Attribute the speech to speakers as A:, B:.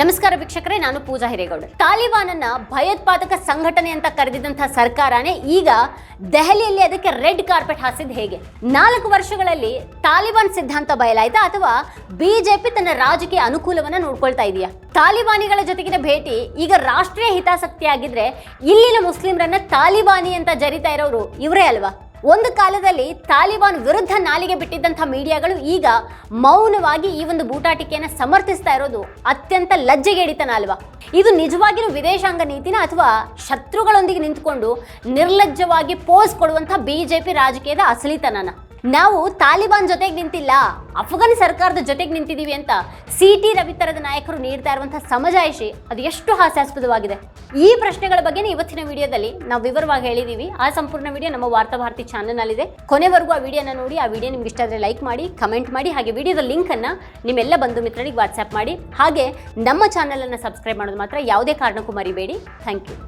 A: ನಮಸ್ಕಾರ ವೀಕ್ಷಕರೇ, ನಾನು ಪೂಜಾ ಹಿರೇಗೌಡ. ತಾಲಿಬಾನನ್ನ ಭಯೋತ್ಪಾದಕ ಸಂಘಟನೆ ಅಂತ ಕರೆದಿದ್ದಂತಹ ಸರ್ಕಾರನೇ ಈಗ ದೆಹಲಿಯಲ್ಲಿ ಅದಕ್ಕೆ ರೆಡ್ ಕಾರ್ಪೆಟ್ ಹಾಸಿದ್ ಹೇಗೆ? ನಾಲ್ಕು ವರ್ಷಗಳಲ್ಲಿ ತಾಲಿಬಾನ್ ಸಿದ್ಧಾಂತ ಬಯಲಾಯ್ತಾ ಅಥವಾ ಬಿಜೆಪಿ ತನ್ನ ರಾಜಕೀಯ ಅನುಕೂಲವನ್ನ ನೋಡ್ಕೊಳ್ತಾ ಇದೆಯಾ? ತಾಲಿಬಾನಿಗಳ ಜೊತೆಗಿನ ಭೇಟಿ ಈಗ ರಾಷ್ಟ್ರೀಯ ಹಿತಾಸಕ್ತಿ ಆಗಿದ್ರೆ ಇಲ್ಲಿನ ಮುಸ್ಲಿಮರನ್ನ ತಾಲಿಬಾನಿ ಅಂತ ಜರಿತಾ ಇರೋರು ಇವರೇ ಅಲ್ವಾ? ಒಂದು ಕಾಲದಲ್ಲಿ ತಾಲಿಬಾನ್ ವಿರುದ್ಧ ನಾಲಿಗೆ ಬಿಟ್ಟಿದ್ದಂಥ ಮೀಡಿಯಾಗಳು ಈಗ ಮೌನವಾಗಿ ಈ ಒಂದು ಬೂಟಾಟಿಕೆಯನ್ನು ಸಮರ್ಥಿಸ್ತಾ ಇರೋದು ಅತ್ಯಂತ ಲಜ್ಜೆಗೇಡಿತನ ಅಲ್ವಾ? ಇದು ನಿಜವಾಗಿಯೂ ವಿದೇಶಾಂಗ ನೀತಿನ ಅಥವಾ ಶತ್ರುಗಳೊಂದಿಗೆ ನಿಂತುಕೊಂಡು ನಿರ್ಲಜ್ಜವಾಗಿ ಪೋಸ್ ಕೊಡುವಂಥ ಬಿಜೆಪಿ ರಾಜಕೀಯದ ಅಸಲಿತನನ? ನಾವು ತಾಲಿಬಾನ್ ಜೊತೆಗೆ ನಿಂತಿಲ್ಲ. ಅಫ್ಘಾನ್ ಸರ್ಕಾರದ ಜೊತೆಗೆ ನಿಂತಿದ್ದೀವಿ ಅಂತ ಸಿ ಟಿ ರವಿತರದ ನಾಯಕರು ನೀಡ್ತಾ ಇರುವಂತಹ ಸಮಜಾಯಿಷಿ ಅದು ಎಷ್ಟು ಹಾಸ್ಯಾಸ್ಪದವಾಗಿದೆ. ಈ ಪ್ರಶ್ನೆಗಳ ಬಗ್ಗೆ ಇವತ್ತಿನ ವಿಡಿಯೋದಲ್ಲಿ ನಾವು ವಿವರವಾಗಿ ಹೇಳಿದೀವಿ. ಆ ಸಂಪೂರ್ಣ ವಿಡಿಯೋ ನಮ್ಮ ವಾರ್ತಾ ಭಾರತಿ ಚಾನಲ್ನಲ್ಲಿದೆ. ಕೊನೆವರೆಗೂ ಆ ವಿಡಿಯೋನ ನೋಡಿ, ಆ ವಿಡಿಯೋ ನಿಮ್ಗೆ ಇಷ್ಟ ಆದರೆ ಲೈಕ್ ಮಾಡಿ, ಕಮೆಂಟ್ ಮಾಡಿ, ಹಾಗೆ ವಿಡಿಯೋದ ಲಿಂಕನ್ನು ನಿಮ್ಮೆಲ್ಲ ಬಂಧು ಮಿತ್ರರಿಗೆ ವಾಟ್ಸ್ಆ್ಯಪ್ ಮಾಡಿ. ಹಾಗೆ ನಮ್ಮ ಚಾನಲನ್ನು ಸಬ್ಸ್ಕ್ರೈಬ್ ಮಾಡೋದು ಮಾತ್ರ ಯಾವುದೇ ಕಾರಣಕ್ಕೂ ಮರಿಬೇಡಿ. Thank you.